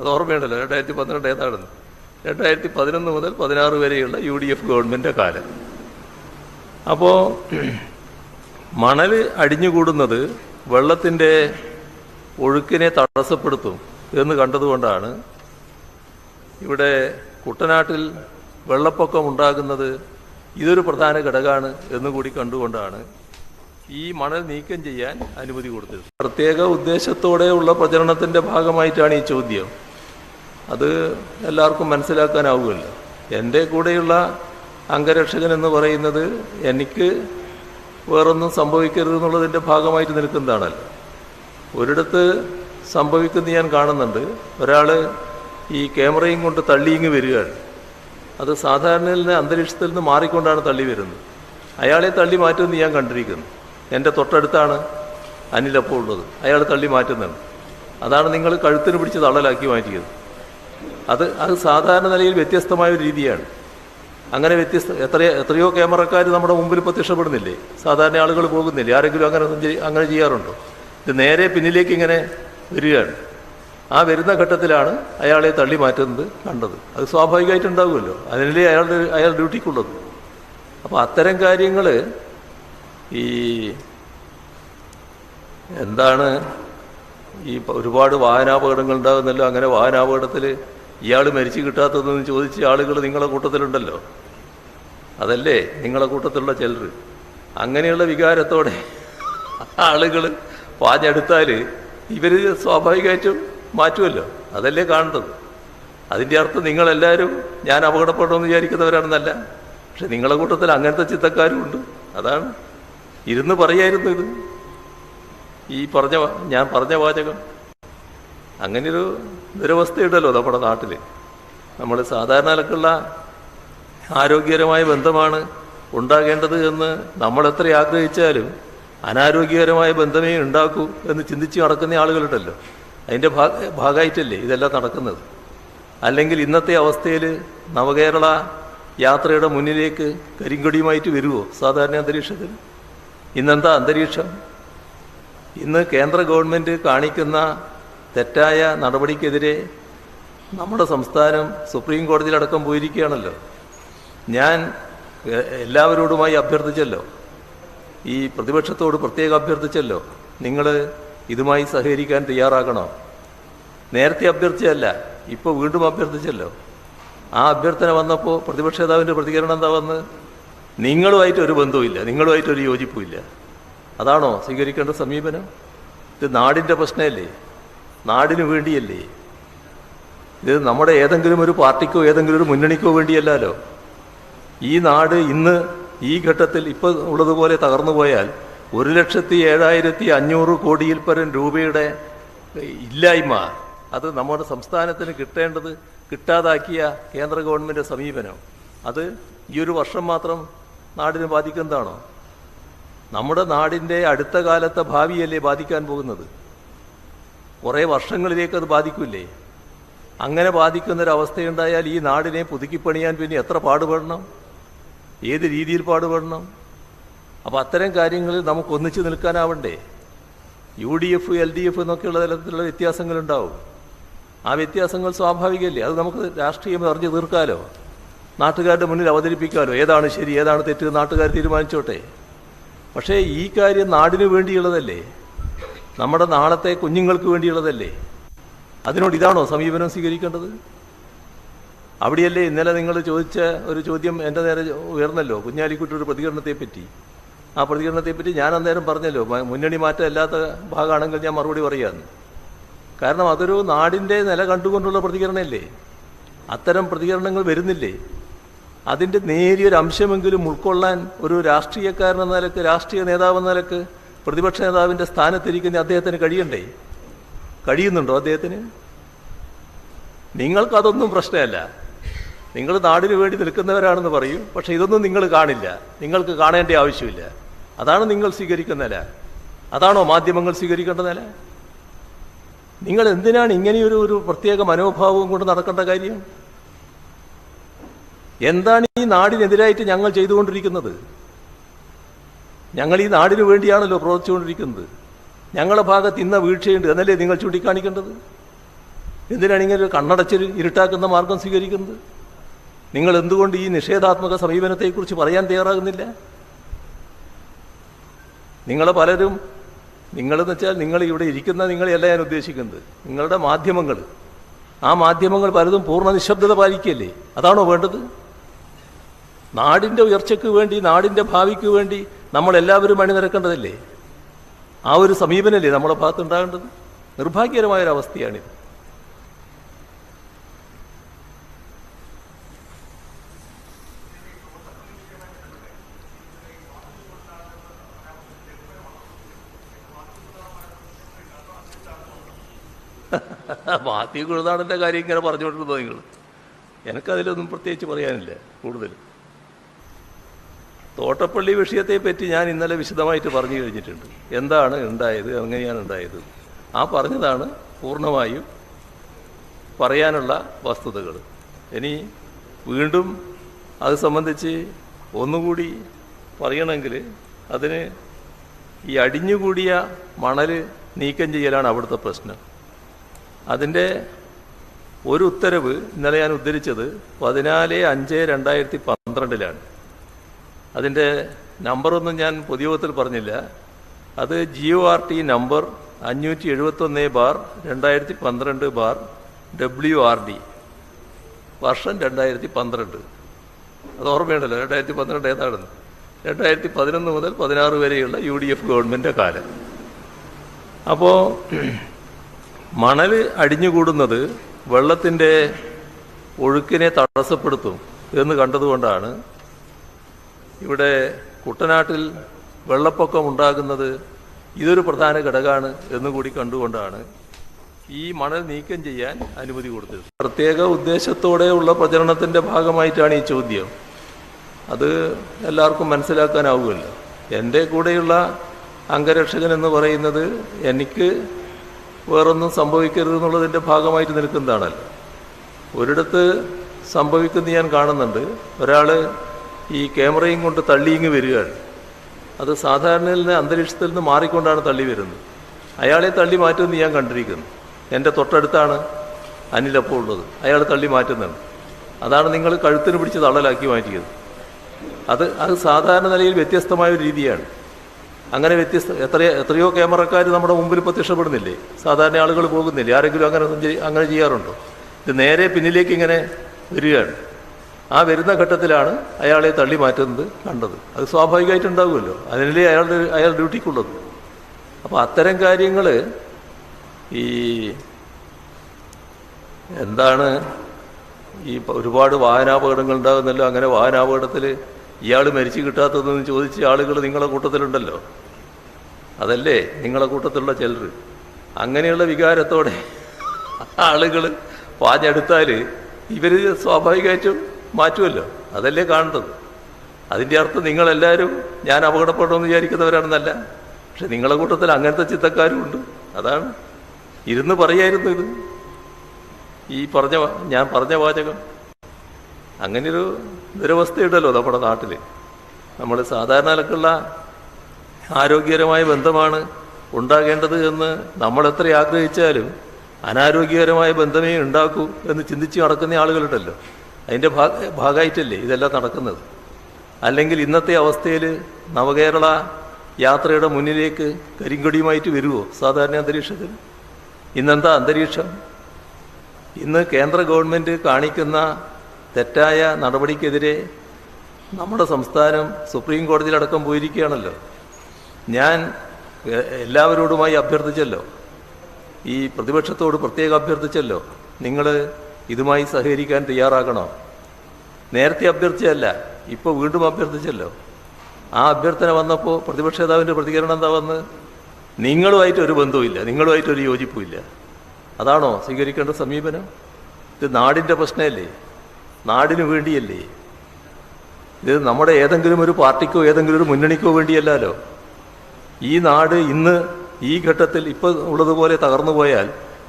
അത് ഓർമ്മയുണ്ടല്ലോ രണ്ടായിരത്തി പന്ത്രണ്ട് ഏതാണെന്ന്. രണ്ടായിരത്തി പതിനൊന്ന് മുതൽ പതിനാറ് വരെയുള്ള യു ഡി എഫ് ഗവൺമെന്റിന്റെ കാലം. അപ്പോൾ മണൽ അടിഞ്ഞുകൂടുന്നത് വെള്ളത്തിന്റെ ഒഴുക്കിനെ തടസ്സപ്പെടുത്തും എന്ന് കണ്ടതുകൊണ്ടാണ് ഇവിടെ കുട്ടനാട്ടിൽ വെള്ളപ്പൊക്കം ഉണ്ടാകുന്നത് ഇതൊരു പ്രധാന ഘടകമാണ് എന്നുകൂടി കണ്ടുകൊണ്ടാണ് ഈ മണൽ നീക്കം ചെയ്യാൻ അനുമതി കൊടുത്തത്. പ്രത്യേക ഉദ്ദേശത്തോടെയുള്ള പ്രചരണത്തിന്റെ ഭാഗമായിട്ടാണ് ഈ ചോദ്യം. അത് എല്ലാവർക്കും മനസ്സിലാക്കാനാവുമല്ലോ. എന്റെ കൂടെയുള്ള അംഗരക്ഷകൻ എന്ന് പറയുന്നത് എനിക്ക് വേറൊന്നും സംഭവിക്കരുത് എന്നുള്ളതിന്റെ ഭാഗമായിട്ട് നിൽക്കുന്നതാണല്ലോ ഒരിടത്ത് സംഭവിക്കുന്ന ഞാൻ കാണുന്നുണ്ട്. ഒരാൾ ഈ ക്യാമറയും കൊണ്ട് തള്ളിയിങ്ങ് വരികയാണ്. അത് സാധാരണയിൽ നിന്ന് അന്തരീക്ഷത്തിൽ നിന്ന് മാറിക്കൊണ്ടാണ് തള്ളി വരുന്നത്. അയാളെ തള്ളി മാറ്റുമെന്ന് ഞാൻ കണ്ടിരിക്കുന്നു. എന്റെ തൊട്ടടുത്താണ് അനിലപ്പോൾ ഉള്ളത്. അയാൾ തള്ളി മാറ്റുന്നുണ്ട്. അതാണ് നിങ്ങൾ കഴുത്തിന് പിടിച്ച് തള്ളലാക്കി മാറ്റിയത്. അത് അത് സാധാരണ നിലയിൽ വ്യത്യസ്തമായ ഒരു രീതിയാണ്. അങ്ങനെ വ്യത്യസ്ത എത്ര എത്രയോ ക്യാമറക്കാർ നമ്മുടെ മുമ്പിൽ പ്രത്യക്ഷപ്പെടുന്നില്ലേ സാധാരണ ആളുകൾ പോകുന്നില്ലേ? ആരെങ്കിലും അങ്ങനെ അങ്ങനെ ചെയ്യാറുണ്ടോ? ഇത് നേരെ പിന്നിലേക്ക് ഇങ്ങനെ വരികയാണ്. ആ വരുന്ന ഘട്ടത്തിലാണ് അയാളെ തള്ളി മാറ്റുന്നത് കണ്ടത്. അത് സ്വാഭാവികമായിട്ടുണ്ടാവുമല്ലോ അതിനല്ലേ അയാളുടെ അയാൾ ഡ്യൂട്ടിക്കുള്ളത്. അപ്പോൾ അത്തരം കാര്യങ്ങൾ ഈ എന്താണ് ഈ ഒരുപാട് വാഹനാപകടങ്ങൾ ഉണ്ടാകുന്നല്ലോ. അങ്ങനെ വാഹനാപകടത്തിൽ ഇയാൾ മരിച്ചു കിട്ടാത്തതെന്ന് ചോദിച്ച ആളുകൾ നിങ്ങളുടെ കൂട്ടത്തിലുണ്ടല്ലോ. അതല്ലേ നിങ്ങളെ കൂട്ടത്തിലുള്ള ചിലർ അങ്ങനെയുള്ള വികാരത്തോടെ ആളുകൾ പാഞ്ഞെടുത്താൽ ഇവർ സ്വാഭാവികമായിട്ടും മാറ്റുമല്ലോ? അതല്ലേ കാണുന്നത്. അതിന്റെ അർത്ഥം നിങ്ങളെല്ലാവരും ഞാൻ അപകടപ്പെടുമെന്ന് വിചാരിക്കുന്നവരാണെന്നല്ല. പക്ഷെ നിങ്ങളെ കൂട്ടത്തിൽ അങ്ങനത്തെ ചിത്തക്കാരും ഉണ്ട്. അതാണ്. ഇരുന്ന് പറയായിരുന്നു ഇത്. ഈ പറഞ്ഞ ഞാൻ പറഞ്ഞ വാചകം. അങ്ങനെയൊരു ദുരവസ്ഥയുണ്ടല്ലോ നമ്മുടെ നാട്ടിൽ നമ്മൾ സാധാരണ നിലക്കുള്ള ആരോഗ്യകരമായ ബന്ധമാണ് ഉണ്ടാകേണ്ടത് എന്ന് നമ്മൾ എത്ര ആഗ്രഹിച്ചാലും അനാരോഗ്യകരമായ ബന്ധമേ ഉണ്ടാക്കൂ എന്ന് ചിന്തിച്ച് നടക്കുന്ന ആളുകളുണ്ടല്ലോ. അതിന്റെ ഭാഗ ഭാഗമായിട്ടല്ലേ ഇതെല്ലാം നടക്കുന്നത്? അല്ലെങ്കിൽ ഇന്നത്തെ അവസ്ഥയിൽ നവകേരള യാത്രയുടെ മുന്നിലേക്ക് കരിങ്കൊടിയുമായിട്ട് വരുമോ സാധാരണ അന്തരീക്ഷത്തിൽ ഇന്നെന്താ അന്തരീക്ഷം? ഇന്ന് കേന്ദ്ര ഗവൺമെന്റ് കാണിക്കുന്ന തെറ്റായ നടപടിക്കെതിരെ നമ്മുടെ സംസ്ഥാനം സുപ്രീം കോടതിയിലടക്കം പോയിരിക്കുകയാണല്ലോ. ഞാൻ എല്ലാവരോടുമായി അഭ്യർത്ഥിച്ചല്ലോ. ഈ പ്രതിപക്ഷത്തോട് പ്രത്യേകം അഭ്യർത്ഥിച്ചല്ലോ. നിങ്ങൾ ഇതുമായി സഹകരിക്കാൻ തയ്യാറാകണോ? നേരത്തെ അഭ്യർത്ഥിച്ചല്ല ഇപ്പോൾ വീണ്ടും അഭ്യർത്ഥിച്ചല്ലോ. ആ അഭ്യർത്ഥന വന്നപ്പോൾ പ്രതിപക്ഷ നേതാവിന്റെ പ്രതികരണം എന്താ വന്ന്? നിങ്ങളുമായിട്ട് ഒരു ബന്ധവുമില്ല നിങ്ങളുമായിട്ട് ഒരു യോജിപ്പുമില്ല. അതാണോ സ്വീകരിക്കേണ്ട സമീപനം? ഇത് നാടിന്റെ പ്രശ്നമല്ലേ? നാടിനു വേണ്ടിയല്ലേ? ഇത് നമ്മുടെ ഏതെങ്കിലും ഒരു പാർട്ടിക്കോ ഏതെങ്കിലും ഒരു മുന്നണിക്കോ വേണ്ടിയല്ലല്ലോ. ഈ നാട് ഇന്ന് ഈ ഘട്ടത്തിൽ ഇപ്പോൾ ഉള്ളതുപോലെ തകർന്നു പോയാൽ ഒരു ലക്ഷത്തി ഏഴായിരത്തി അഞ്ഞൂറ് കോടിയിൽ പരം രൂപയുടെ ഇല്ലായ്മ അത് നമ്മുടെ സംസ്ഥാനത്തിന് കിട്ടേണ്ടത് കിട്ടാതാക്കിയ കേന്ദ്ര ഗവൺമെന്റ് സമീപനം. അത് ഈ ഒരു വർഷം മാത്രം നാടിനെ ബാധിക്കുന്നതാണോ? നമ്മുടെ നാടിന്റെ അടുത്ത കാലത്തെ ഭാവിയല്ലേ ബാധിക്കാൻ പോകുന്നത്? കുറേ വർഷങ്ങളിലേക്ക് അത് ബാധിക്കില്ലേ? അങ്ങനെ ബാധിക്കുന്നൊരവസ്ഥയുണ്ടായാൽ ഈ നാടിനെ പുതുക്കിപ്പണിയാൻ പിന്നെ എത്ര പാടുപെടണം? ഏത് രീതിയിൽ പാടുപെടണം? അപ്പോൾ അത്തരം കാര്യങ്ങളിൽ നമുക്ക് ഒന്നിച്ചു നിൽക്കാനാവണ്ടേ? U D F L D F എന്നൊക്കെയുള്ള തരത്തിലുള്ള വ്യത്യാസങ്ങളുണ്ടാവും. ആ വ്യത്യാസങ്ങൾ സ്വാഭാവികമല്ലേ? അത് നമുക്ക് രാഷ്ട്രീയം അറിഞ്ഞു തീർക്കാലോ? നാട്ടുകാരുടെ മുന്നിൽ അവതരിപ്പിക്കാലോ? ഏതാണ് ശരി ഏതാണ് തെറ്റ് നാട്ടുകാർ തീരുമാനിച്ചോട്ടെ. പക്ഷേ ഈ കാര്യം നാടിനു വേണ്ടിയുള്ളതല്ലേ? നമ്മുടെ നാളത്തെ കുഞ്ഞുങ്ങൾക്ക് വേണ്ടിയുള്ളതല്ലേ? അതിനോട് ഇതാണോ സമീപനം സ്വീകരിക്കേണ്ടത്? അവിടെയല്ലേ ഇന്നലെ നിങ്ങൾ ചോദിച്ച ഒരു ചോദ്യം എന്റെ നേരെ ഉയർന്നല്ലോ. കുഞ്ഞാലിക്കുട്ടിയുടെ പ്രതികരണത്തെ പറ്റി ആ പ്രതികരണത്തെപ്പറ്റി ഞാൻ അന്നേരം പറഞ്ഞല്ലോ മുന്നണി മാറ്റം അല്ലാത്ത ഭാഗമാണെങ്കിൽ ഞാൻ മറുപടി പറയാമെന്ന് കാരണം അതൊരു നാടിന്റെ നില കണ്ടുകൊണ്ടുള്ള പ്രതികരണമല്ലേ? അത്തരം പ്രതികരണങ്ങൾ വരുന്നില്ലേ? അതിന്റെ നേരിയൊരു അംശമെങ്കിലും ഉൾക്കൊള്ളാൻ ഒരു രാഷ്ട്രീയക്കാരൻ എന്ന നിലയ്ക്ക് രാഷ്ട്രീയ നേതാവ് എന്ന നിലയ്ക്ക് പ്രതിപക്ഷ നേതാവിന്റെ സ്ഥാനത്തിരിക്കുന്ന അദ്ദേഹത്തിന് കഴിയണ്ടേ? കഴിയുന്നുണ്ടോ അദ്ദേഹത്തിന്? നിങ്ങൾക്കതൊന്നും പ്രശ്നമല്ല. നിങ്ങൾ നാടിന് വേണ്ടി നിൽക്കുന്നവരാണെന്ന് പറയും. പക്ഷെ ഇതൊന്നും നിങ്ങൾ കാണില്ല. നിങ്ങൾക്ക് കാണേണ്ട ആവശ്യമില്ല. അതാണ് നിങ്ങൾ സ്വീകരിക്കുന്ന നില. അതാണോ മാധ്യമങ്ങൾ സ്വീകരിക്കേണ്ട നില? നിങ്ങൾ എന്തിനാണ് ഇങ്ങനെയൊരു ഒരു പ്രത്യേക മനോഭാവവും കൊണ്ട് നടക്കേണ്ട കാര്യം? എന്താണ് ഈ നാടിനെതിരായിട്ട് ഞങ്ങൾ ചെയ്തുകൊണ്ടിരിക്കുന്നത്? ഞങ്ങൾ ഈ നാടിനു വേണ്ടിയാണല്ലോ പ്രവർത്തിച്ചുകൊണ്ടിരിക്കുന്നത്. ഞങ്ങളുടെ ഭാഗത്ത് ഇന്ന വീഴ്ചയുണ്ട് എന്നല്ലേ നിങ്ങൾ ചൂണ്ടിക്കാണിക്കേണ്ടത്? എന്തിനാണ് ഇങ്ങനെ ഒരു കണ്ണടച്ച് ഇരുട്ടാക്കുന്ന മാർഗം സ്വീകരിക്കുന്നത്? നിങ്ങൾ എന്തുകൊണ്ട് ഈ നിഷേധാത്മക സമീപനത്തെക്കുറിച്ച് പറയാൻ തയ്യാറാകുന്നില്ല? നിങ്ങൾ പലരും നിങ്ങളെന്ന് വെച്ചാൽ നിങ്ങൾ ഇവിടെ ഇരിക്കുന്ന നിങ്ങളെയല്ല ഞാൻ ഉദ്ദേശിക്കുന്നത്. നിങ്ങളുടെ മാധ്യമങ്ങൾ. ആ മാധ്യമങ്ങൾ പലതും പൂർണ നിശബ്ദത പാലിക്കുകയല്ലേ? അതാണോ വേണ്ടത്? നാടിന്റെ ഉയർച്ചയ്ക്ക് വേണ്ടി നാടിന്റെ ഭാവിക്ക് വേണ്ടി നമ്മളെല്ലാവരും അണിനിരക്കേണ്ടതല്ലേ? ആ ഒരു സമീപനല്ലേ നമ്മുടെ ഭാഗത്ത് ഉണ്ടാകേണ്ടത് നിർഭാഗ്യകരമായൊരവസ്ഥയാണിത്. മാത്യു കുഴുതാടന്റെ കാര്യം ഇങ്ങനെ പറഞ്ഞുകൊണ്ടിരുന്നോ നിങ്ങൾ? എനിക്കതിലൊന്നും പ്രത്യേകിച്ച് പറയാനില്ല കൂടുതൽ തോട്ടപ്പള്ളി വിഷയത്തെ പറ്റി ഞാൻ ഇന്നലെ വിശദമായിട്ട് പറഞ്ഞു കഴിഞ്ഞിട്ടുണ്ട്. എന്താണ് ഉണ്ടായത് എങ്ങനെയാണ് ഉണ്ടായത്? ആ പറഞ്ഞതാണ് പൂർണമായും പറയാനുള്ള വസ്തുതകൾ. ഇനി വീണ്ടും അത് സംബന്ധിച്ച് ഒന്നുകൂടി പറയണമെങ്കിൽ അതിന് ഈ അടിഞ്ഞുകൂടിയ മണൽ നീക്കം ചെയ്യലാണ് അവിടുത്തെ പ്രശ്നം. അതിന്റെ ഒരു ഉത്തരവ് ഇന്നലെ ഞാൻ ഉദ്ധരിച്ചത് പതിനാല് അഞ്ച് രണ്ടായിരത്തി പന്ത്രണ്ടിലാണ്. അതിന്റെ നമ്പറൊന്നും ഞാൻ പൊതുയോഗത്തിൽ പറഞ്ഞില്ല. അത് ജിഒ ആർ ടി നമ്പർ അഞ്ഞൂറ്റി എഴുപത്തൊന്ന് ബാർ രണ്ടായിരത്തി പന്ത്രണ്ട് ബാർ ഡബ്ല്യു ആർ ഡി വർഷം രണ്ടായിരത്തി പന്ത്രണ്ട്. അത് ഓർമ്മയുണ്ടല്ലോ രണ്ടായിരത്തി പന്ത്രണ്ട് ഏതാണെന്ന്. രണ്ടായിരത്തി പതിനൊന്ന് മുതൽ പതിനാറ് വരെയുള്ള യു ഡി എഫ് ഗവൺമെന്റിന്റെ കാലം. അപ്പോൾ മണൽ അടിഞ്ഞുകൂടുന്നത് വെള്ളത്തിന്റെ ഒഴുക്കിനെ തടസ്സപ്പെടുത്തും എന്ന് കണ്ടതുകൊണ്ടാണ് ഇവിടെ കുട്ടനാട്ടിൽ വെള്ളപ്പൊക്കം ഉണ്ടാകുന്നത് ഇതൊരു പ്രധാന ഘടകമാണ് എന്നുകൂടി കണ്ടുകൊണ്ടാണ് ഈ മണൽ നീക്കം ചെയ്യാൻ അനുമതി കൊടുത്തത്. പ്രത്യേക ഉദ്ദേശത്തോടെയുള്ള പ്രചരണത്തിന്റെ ഭാഗമായിട്ടാണ് ഈ ചോദ്യം. അത് എല്ലാവർക്കും മനസ്സിലാക്കാനാവുമല്ലോ. എന്റെ കൂടെയുള്ള അംഗരക്ഷകൻ എന്ന് പറയുന്നത് എനിക്ക് വേറൊന്നും സംഭവിക്കരുത് എന്നുള്ളതിന്റെ ഭാഗമായിട്ട് നിൽക്കുന്നതാണല്ലോ ഒരിടത്ത് സംഭവിക്കുന്ന ഞാൻ കാണുന്നുണ്ട്. ഒരാൾ ഈ ക്യാമറയും കൊണ്ട് തള്ളിയിങ്ങ് വരികയാണ്. അത് സാധാരണയിൽ നിന്ന് അന്തരീക്ഷത്തിൽ നിന്ന് മാറിക്കൊണ്ടാണ് തള്ളി വരുന്നത്. അയാളെ തള്ളി മാറ്റുമെന്ന് ഞാൻ കണ്ടിരിക്കുന്നു. എന്റെ തൊട്ടടുത്താണ് അനിലപ്പോൾ ഉള്ളത്. അയാൾ തള്ളി മാറ്റുന്നുണ്ട്. അതാണ് നിങ്ങൾ കഴുത്തിന് പിടിച്ച് തള്ളലാക്കി മാറ്റിയത്. അത് അത് സാധാരണ നിലയിൽ വ്യത്യസ്തമായ ഒരു രീതിയാണ്. അങ്ങനെ വ്യത്യസ്ത എത്ര എത്രയോ ക്യാമറക്കാർ നമ്മുടെ മുമ്പിൽ പ്രത്യക്ഷപ്പെടുന്നില്ലേ സാധാരണ ആളുകൾ പോകുന്നില്ലേ? ആരെങ്കിലും അങ്ങനെ അങ്ങനെ ചെയ്യാറുണ്ടോ? ഇത് നേരെ പിന്നിലേക്ക് ഇങ്ങനെ വരികയാണ്. ആ വരുന്ന ഘട്ടത്തിലാണ് അയാളെ തള്ളി മാറ്റുന്നത് കണ്ടത്. അത് സ്വാഭാവികമായിട്ടുണ്ടാകുമല്ലോ അതിനല്ലേ അയാളുടെ അയാൾ ഡ്യൂട്ടിക്കുള്ളത്. അപ്പോൾ അത്തരം കാര്യങ്ങൾ ഈ എന്താണ് ഈ ഒരുപാട് വാഹനാപകടങ്ങൾ ഉണ്ടാകുന്നല്ലോ. അങ്ങനെ വാഹനാപകടത്തിൽ ഇയാൾ മരിച്ചു കിട്ടാത്തതെന്ന് ചോദിച്ച ആളുകൾ നിങ്ങളുടെ കൂട്ടത്തിലുണ്ടല്ലോ. അതല്ലേ നിങ്ങളെ കൂട്ടത്തിലുള്ള ചിലർ അങ്ങനെയുള്ള വികാരത്തോടെ ആളുകൾ പാഞ്ഞെടുത്താൽ ഇവർ സ്വാഭാവികമായിട്ടും മാറ്റുമല്ലോ. അതല്ലേ കാണുന്നത്. അതിന്റെ അർത്ഥം നിങ്ങളെല്ലാവരും ഞാൻ അപകടപ്പെടുമെന്ന് വിചാരിക്കുന്നവരാണെന്നല്ല. പക്ഷെ നിങ്ങളെ കൂട്ടത്തിൽ അങ്ങനത്തെ ചിത്തക്കാരും ഉണ്ട്. അതാണ്. ഇരുന്ന് പറയായിരുന്നു ഇത്. ഈ പറഞ്ഞ ഞാൻ പറഞ്ഞ വാചകം. അങ്ങനെയൊരു ദുരവസ്ഥയുണ്ടല്ലോ നമ്മുടെ നാട്ടിൽ നമ്മൾ സാധാരണ നിലക്കുള്ള ആരോഗ്യകരമായ ബന്ധമാണ് ഉണ്ടാകേണ്ടത് എന്ന് നമ്മൾ എത്ര ആഗ്രഹിച്ചാലും അനാരോഗ്യകരമായ ബന്ധമേ ഉണ്ടാക്കൂ എന്ന് ചിന്തിച്ച് നടക്കുന്ന ആളുകളുണ്ടല്ലോ. അതിന്റെ ഭാഗ ഭാഗമായിട്ടല്ലേ ഇതെല്ലാം നടക്കുന്നത്? അല്ലെങ്കിൽ ഇന്നത്തെ അവസ്ഥയിൽ നവകേരള യാത്രയുടെ മുന്നിലേക്ക് കരിങ്കൊടിയുമായിട്ട് വരുമോ സാധാരണ അന്തരീക്ഷത്തിൽ? ഇന്നെന്താ അന്തരീക്ഷം? ഇന്ന് കേന്ദ്ര ഗവൺമെന്റ് കാണിക്കുന്ന തെറ്റായ നടപടിക്കെതിരെ നമ്മുടെ സംസ്ഥാനം സുപ്രീം കോടതിയിലടക്കം പോയിരിക്കുകയാണല്ലോ. ഞാൻ എല്ലാവരോടുമായി അഭ്യർത്ഥിച്ചല്ലോ. ഈ പ്രതിപക്ഷത്തോട് പ്രത്യേകം അഭ്യർത്ഥിച്ചല്ലോ. നിങ്ങൾ ഇതുമായി സഹകരിക്കാൻ തയ്യാറാകണോ? നേരത്തെ അഭ്യർത്ഥിച്ചല്ല ഇപ്പോൾ വീണ്ടും അഭ്യർത്ഥിച്ചല്ലോ. ആ അഭ്യർത്ഥന വന്നപ്പോൾ പ്രതിപക്ഷ നേതാവിന്റെ പ്രതികരണം എന്താ വന്ന്? നിങ്ങളുമായിട്ട് ഒരു ബന്ധവുമില്ല നിങ്ങളുമായിട്ട് ഒരു യോജിപ്പുമില്ല. അതാണോ സ്വീകരിക്കേണ്ട സമീപനം? ഇത് നാടിന്റെ പ്രശ്നമല്ലേ? നാടിനു വേണ്ടിയല്ലേ? ഇത് നമ്മുടെ ഏതെങ്കിലും ഒരു പാർട്ടിക്കോ ഏതെങ്കിലും ഒരു മുന്നണിക്കോ വേണ്ടിയല്ലല്ലോ. ഈ നാട് ഇന്ന് ഈ ഘട്ടത്തിൽ ഇപ്പോൾ ഉള്ളതുപോലെ തകർന്നു പോയാൽ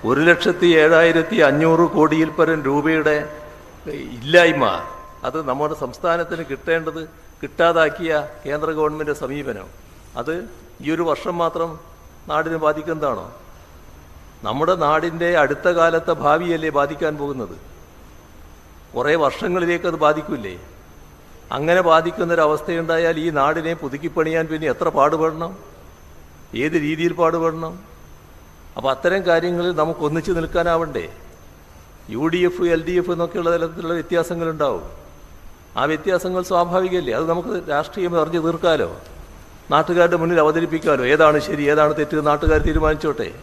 ഒരു ലക്ഷത്തി ഏഴായിരത്തി അഞ്ഞൂറ് കോടിയിൽ പരം രൂപയുടെ ഇല്ലായ്മ അത് നമ്മുടെ സംസ്ഥാനത്തിന് കിട്ടേണ്ടത് കിട്ടാതാക്കിയ കേന്ദ്ര ഗവൺമെന്റ് സമീപനം. അത് ഈ ഒരു വർഷം മാത്രം നാടിനെ ബാധിക്കുന്നതാണോ? നമ്മുടെ നാടിന്റെ അടുത്ത കാലത്തെ ഭാവിയല്ലേ ബാധിക്കാൻ പോകുന്നത്? കുറേ വർഷങ്ങളിലേക്ക് അത് ബാധിക്കില്ലേ? അങ്ങനെ ബാധിക്കുന്നൊരവസ്ഥയുണ്ടായാൽ ഈ നാടിനെ പുതുക്കിപ്പണിയാൻ പിന്നെ എത്ര പാടുപെടണം? ഏത് രീതിയിൽ പാടുപെടണം? അപ്പോൾ അത്തരം കാര്യങ്ങളിൽ നമുക്ക് ഒന്നിച്ച് നിൽക്കാനാവണ്ടേ? U D F L D F എന്നൊക്കെയുള്ള തലത്തിലുള്ള വ്യത്യാസങ്ങളുണ്ടാവും. ആ വ്യത്യാസങ്ങൾ സ്വാഭാവികമല്ലേ? അത് നമുക്ക് രാഷ്ട്രീയം അറിഞ്ഞു തീർക്കാലോ? നാട്ടുകാരുടെ മുന്നിൽ അവതരിപ്പിക്കാലോ? ഏതാണ് ശരി ഏതാണ് തെറ്റ് നാട്ടുകാർ തീരുമാനിച്ചോട്ടെ?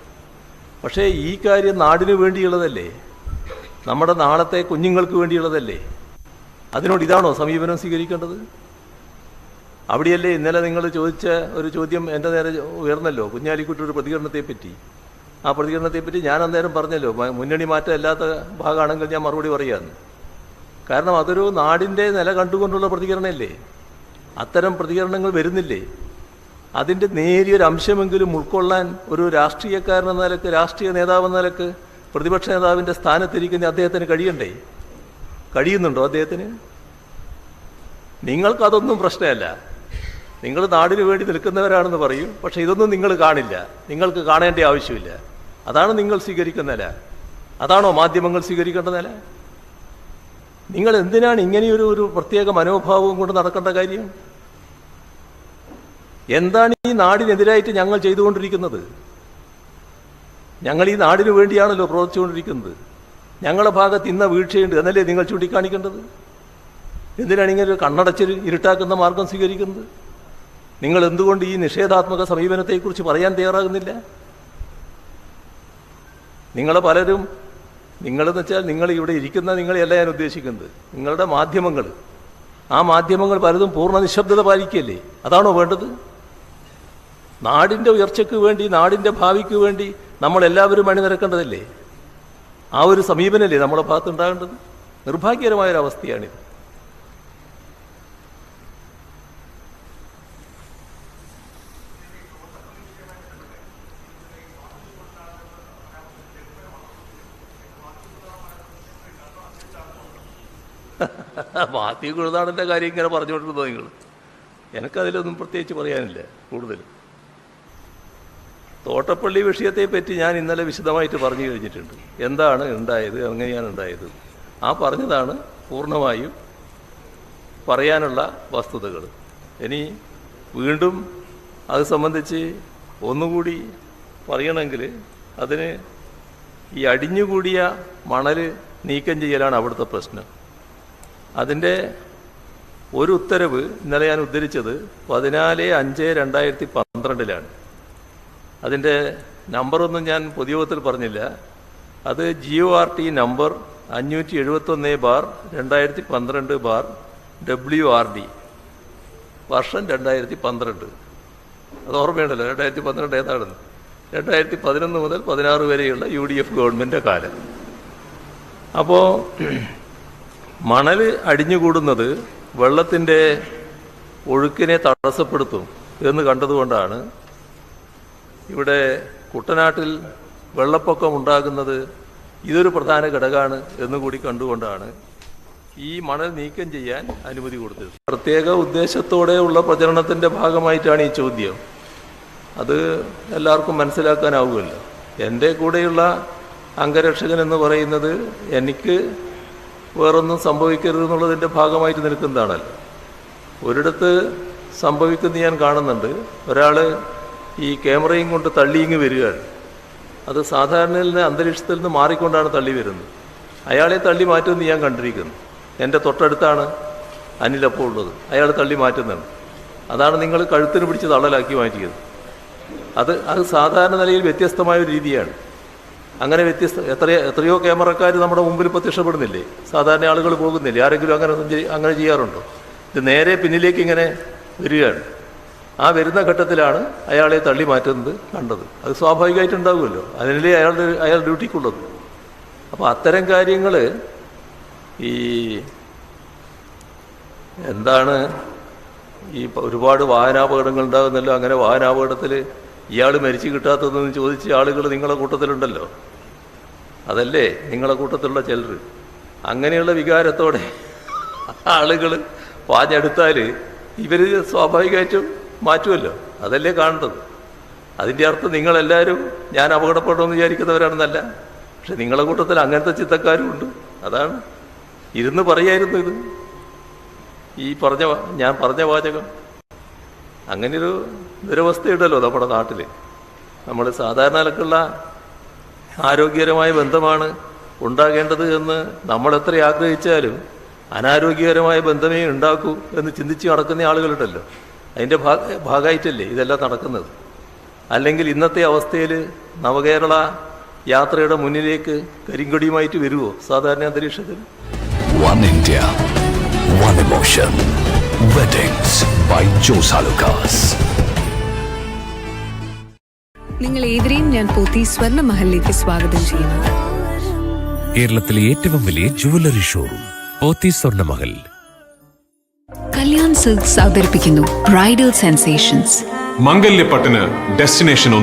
പക്ഷേ ഈ കാര്യം നാടിനു വേണ്ടിയുള്ളതല്ലേ? നമ്മുടെ നാളത്തെ കുഞ്ഞുങ്ങൾക്ക് വേണ്ടിയുള്ളതല്ലേ? അതിനോട് ഇതാണോ സമീപനം സ്വീകരിക്കേണ്ടത്? അവിടെയല്ലേ ഇന്നലെ നിങ്ങൾ ചോദിച്ച ഒരു ചോദ്യം എന്റെ നേരെ ഉയർന്നല്ലോ. കുഞ്ഞാലിക്കുട്ടിയുടെ പ്രതികരണത്തെപ്പറ്റി. ആ പ്രതികരണത്തെപ്പറ്റി ഞാൻ അന്നേരം പറഞ്ഞല്ലോ മുന്നണി മാറ്റം അല്ലാത്ത ഭാഗമാണെങ്കിൽ ഞാൻ മറുപടി പറയാമെന്ന് കാരണം അതൊരു നാടിന്റെ നില കണ്ടുകൊണ്ടുള്ള പ്രതികരണമല്ലേ? അത്തരം പ്രതികരണങ്ങൾ വരുന്നില്ലേ? അതിന്റെ നേരിയൊരു അംശമെങ്കിലും ഉൾക്കൊള്ളാൻ ഒരു രാഷ്ട്രീയക്കാരൻ എന്ന നിലയ്ക്ക് രാഷ്ട്രീയ നേതാവ് എന്ന നിലയ്ക്ക് പ്രതിപക്ഷ നേതാവിന്റെ സ്ഥാനത്തിരിക്കുന്ന അദ്ദേഹത്തിന് കഴിയണ്ടേ? കഴിയുന്നുണ്ടോ അദ്ദേഹത്തിന്? നിങ്ങൾക്കതൊന്നും പ്രശ്നമല്ല. നിങ്ങൾ നാടിനു വേണ്ടി നിൽക്കുന്നവരാണെന്ന് പറയും. പക്ഷെ ഇതൊന്നും നിങ്ങൾ കാണില്ല. നിങ്ങൾക്ക് കാണേണ്ട ആവശ്യമില്ല. അതാണ് നിങ്ങൾ സ്വീകരിക്കുന്ന നില. അതാണോ മാധ്യമങ്ങൾ സ്വീകരിക്കേണ്ട നില? നിങ്ങൾ എന്തിനാണ് ഇങ്ങനെയൊരു ഒരു പ്രത്യേക മനോഭാവവും കൊണ്ട് നടക്കേണ്ട കാര്യം? എന്താണ് ഈ നാടിനെതിരായിട്ട് ഞങ്ങൾ ചെയ്തുകൊണ്ടിരിക്കുന്നത്? ഞങ്ങൾ ഈ നാടിനു വേണ്ടിയാണല്ലോ പ്രവർത്തിച്ചുകൊണ്ടിരിക്കുന്നത്. ഞങ്ങളുടെ ഭാഗത്ത് ഇന്ന വീഴ്ചയുണ്ട് എന്നല്ലേ നിങ്ങൾ ചൂണ്ടിക്കാണിക്കേണ്ടത്? എന്തിനാണ് ഇങ്ങനെ ഒരു കണ്ണടച്ച് ഇരുട്ടാക്കുന്ന മാർഗം സ്വീകരിക്കുന്നത്? നിങ്ങൾ എന്തുകൊണ്ട് ഈ നിഷേധാത്മക സമീപനത്തെക്കുറിച്ച് പറയാൻ തയ്യാറാകുന്നില്ല? നിങ്ങൾ പലരും നിങ്ങളെന്ന് വെച്ചാൽ നിങ്ങൾ ഇവിടെ ഇരിക്കുന്ന നിങ്ങളെയല്ല ഞാൻ ഉദ്ദേശിക്കുന്നത്. നിങ്ങളുടെ മാധ്യമങ്ങൾ. ആ മാധ്യമങ്ങൾ പലതും പൂർണ നിശബ്ദത പാലിക്കുകയല്ലേ? അതാണോ വേണ്ടത്? നാടിന്റെ ഉയർച്ചയ്ക്ക് വേണ്ടി നാടിന്റെ ഭാവിക്ക് വേണ്ടി നമ്മളെല്ലാവരും അണിനിരക്കേണ്ടതല്ലേ? ആ ഒരു സമീപനല്ലേ നമ്മുടെ ഭാഗത്ത് ഉണ്ടാകേണ്ടത് നിർഭാഗ്യകരമായൊരവസ്ഥയാണിത്. മാത്യു കുഴുതാടന്റെ കാര്യം ഇങ്ങനെ പറഞ്ഞുകൊണ്ടിരുന്നോ നിങ്ങൾ? എനിക്കതിലൊന്നും പ്രത്യേകിച്ച് പറയാനില്ല കൂടുതൽ തോട്ടപ്പള്ളി വിഷയത്തെ പറ്റി ഞാൻ ഇന്നലെ വിശദമായിട്ട് പറഞ്ഞു കഴിഞ്ഞിട്ടുണ്ട്. എന്താണ് ഉണ്ടായത് എങ്ങനെയാണ് ഉണ്ടായത്? ആ പറഞ്ഞതാണ് പൂർണമായും പറയാനുള്ള വസ്തുതകൾ. ഇനി വീണ്ടും അത് സംബന്ധിച്ച് ഒന്നുകൂടി പറയണമെങ്കിൽ അതിന് ഈ അടിഞ്ഞുകൂടിയ മണൽ നീക്കം ചെയ്യലാണ് അവിടുത്തെ പ്രശ്നം. അതിന്റെ ഒരു ഉത്തരവ് ഇന്നലെ ഞാൻ ഉദ്ധരിച്ചത് പതിനാല് അഞ്ച് രണ്ടായിരത്തി പന്ത്രണ്ടിലാണ്. അതിന്റെ നമ്പറൊന്നും ഞാൻ പൊതുയോഗത്തിൽ പറഞ്ഞില്ല. അത് ജിഒ ആർ ടി നമ്പർ അഞ്ഞൂറ്റി എഴുപത്തൊന്ന് ബാർ രണ്ടായിരത്തി പന്ത്രണ്ട് ബാർ ഡബ്ല്യു ആർ ഡി വർഷം രണ്ടായിരത്തി പന്ത്രണ്ട്. അത് ഓർമ്മയുണ്ടല്ലോ രണ്ടായിരത്തി പന്ത്രണ്ട് ഏതാണെന്ന്. രണ്ടായിരത്തി പതിനൊന്ന് മുതൽ പതിനാറ് വരെയുള്ള യു ഡി എഫ് ഗവൺമെന്റിന്റെ കാലം. അപ്പോൾ മണൽ അടിഞ്ഞുകൂടുന്നത് വെള്ളത്തിന്റെ ഒഴുക്കിനെ തടസ്സപ്പെടുത്തും എന്ന് കണ്ടതുകൊണ്ടാണ് ഇവിടെ കുട്ടനാട്ടിൽ വെള്ളപ്പൊക്കം ഉണ്ടാകുന്നത് ഇതൊരു പ്രധാന ഘടകമാണ് എന്നുകൂടി കണ്ടുകൊണ്ടാണ് ഈ മണൽ നീക്കം ചെയ്യാൻ അനുമതി കൊടുത്തത്. പ്രത്യേക ഉദ്ദേശത്തോടെയുള്ള പ്രചരണത്തിന്റെ ഭാഗമായിട്ടാണ് ഈ ചോദ്യം. അത് എല്ലാവർക്കും മനസ്സിലാക്കാനാവുമല്ലോ. എന്റെ കൂടെയുള്ള അംഗരക്ഷകൻ എന്ന് പറയുന്നത് എനിക്ക് വേറൊന്നും സംഭവിക്കരുത് എന്നുള്ളതിന്റെ ഭാഗമായിട്ട് നിൽക്കുന്നതാണല്ലോ ഒരിടത്ത് സംഭവിക്കുന്ന ഞാൻ കാണുന്നുണ്ട്. ഒരാൾ ഈ ക്യാമറയും കൊണ്ട് തള്ളിയിങ്ങ് വരികയാണ്. അത് സാധാരണയിൽ നിന്ന് അന്തരീക്ഷത്തിൽ നിന്ന് മാറിക്കൊണ്ടാണ് തള്ളി വരുന്നത്. അയാളെ തള്ളി മാറ്റുമെന്ന് ഞാൻ കണ്ടിരിക്കുന്നു. എന്റെ തൊട്ടടുത്താണ് അനിലപ്പോൾ ഉള്ളത്. അയാൾ തള്ളി മാറ്റുന്നുണ്ട്. അതാണ് നിങ്ങൾ കഴുത്തിന് പിടിച്ച് തള്ളലാക്കി മാറ്റിയത്. അത് അത് സാധാരണ നിലയിൽ വ്യത്യസ്തമായ ഒരു രീതിയാണ്. അങ്ങനെ വ്യത്യസ്ത എത്ര എത്രയോ ക്യാമറക്കാർ നമ്മുടെ മുമ്പിൽ പ്രത്യക്ഷപ്പെടുന്നില്ലേ സാധാരണ ആളുകൾ പോകുന്നില്ലേ? ആരെങ്കിലും അങ്ങനെ അങ്ങനെ ചെയ്യാറുണ്ടോ? ഇത് നേരെ പിന്നിലേക്ക് ഇങ്ങനെ വരികയാണ്. ആ വരുന്ന ഘട്ടത്തിലാണ് അയാളെ തള്ളി മാറ്റുന്നത് കണ്ടത്. അത് സ്വാഭാവികമായിട്ടുണ്ടാകുമല്ലോ അതിനല്ലേ അയാളുടെ അയാൾ ഡ്യൂട്ടിക്കുള്ളത്. അപ്പോൾ അത്തരം കാര്യങ്ങൾ ഈ എന്താണ് ഈ ഒരുപാട് വാഹനാപകടങ്ങൾ ഉണ്ടാകുന്നല്ലോ. അങ്ങനെ വാഹനാപകടത്തിൽ ഇയാൾ മരിച്ചു കിട്ടാത്തതെന്ന് ചോദിച്ച ആളുകൾ നിങ്ങളുടെ കൂട്ടത്തിലുണ്ടല്ലോ. അതല്ലേ നിങ്ങളെ കൂട്ടത്തിലുള്ള ചിലർ അങ്ങനെയുള്ള വികാരത്തോടെ ആളുകൾ പാഞ്ഞെടുത്താൽ ഇവർ സ്വാഭാവികമായിട്ടും മാറ്റുമല്ലോ. അതല്ലേ കാണേണ്ടത് അതിന്റെ അർത്ഥം നിങ്ങളെല്ലാവരും ഞാൻ അപകടപ്പെടുമെന്ന് വിചാരിക്കുന്നവരാണെന്നല്ല. പക്ഷെ നിങ്ങളെ കൂട്ടത്തിൽ അങ്ങനത്തെ ചിത്തക്കാരും ഉണ്ട്. അതാണ്. ഇരുന്ന് പറയായിരുന്നു ഇത്. ഈ പറഞ്ഞ ഞാൻ പറഞ്ഞ വാചകം. അങ്ങനെയൊരു ദുരവസ്ഥയുണ്ടല്ലോ നമ്മുടെ നാട്ടിൽ നമ്മൾ സാധാരണ നിലക്കുള്ള ആരോഗ്യകരമായ ബന്ധമാണ് ഉണ്ടാകേണ്ടത് എന്ന് നമ്മൾ എത്ര ആഗ്രഹിച്ചാലും അനാരോഗ്യകരമായ ബന്ധമേ ഉണ്ടാക്കൂ എന്ന് ചിന്തിച്ച് നടക്കുന്ന ആളുകളുണ്ടല്ലോ. അതിന്റെ ഭാഗ ഭാഗമായിട്ടല്ലേ ഇതെല്ലാം നടക്കുന്നത്? അല്ലെങ്കിൽ ഇന്നത്തെ അവസ്ഥയിൽ നവകേരള യാത്രയുടെ മുന്നിലേക്ക് കരിങ്കൊടിയുമായിട്ട് വരുമോ സാധാരണ അന്തരീക്ഷത്തിൽ? One India one by Josa Lucas. നിങ്ങൾ ഏവരെയും ഞാൻ പോത്തി സ്വർണ മഹലിലേക്ക് സ്വാഗതം ചെയ്യുന്നു. കേരളത്തിലെ ഏറ്റവും വലിയ jewellery showroom Pothy Swarnamahal Kalyan silks അവതരിപ്പിക്കുന്നു ബ്രൈഡൽ സെൻസേഷൻസ്. മംഗല്യപ്പട്ടിന് ഡെസ്റ്റിനേഷൻ ഒന്ന്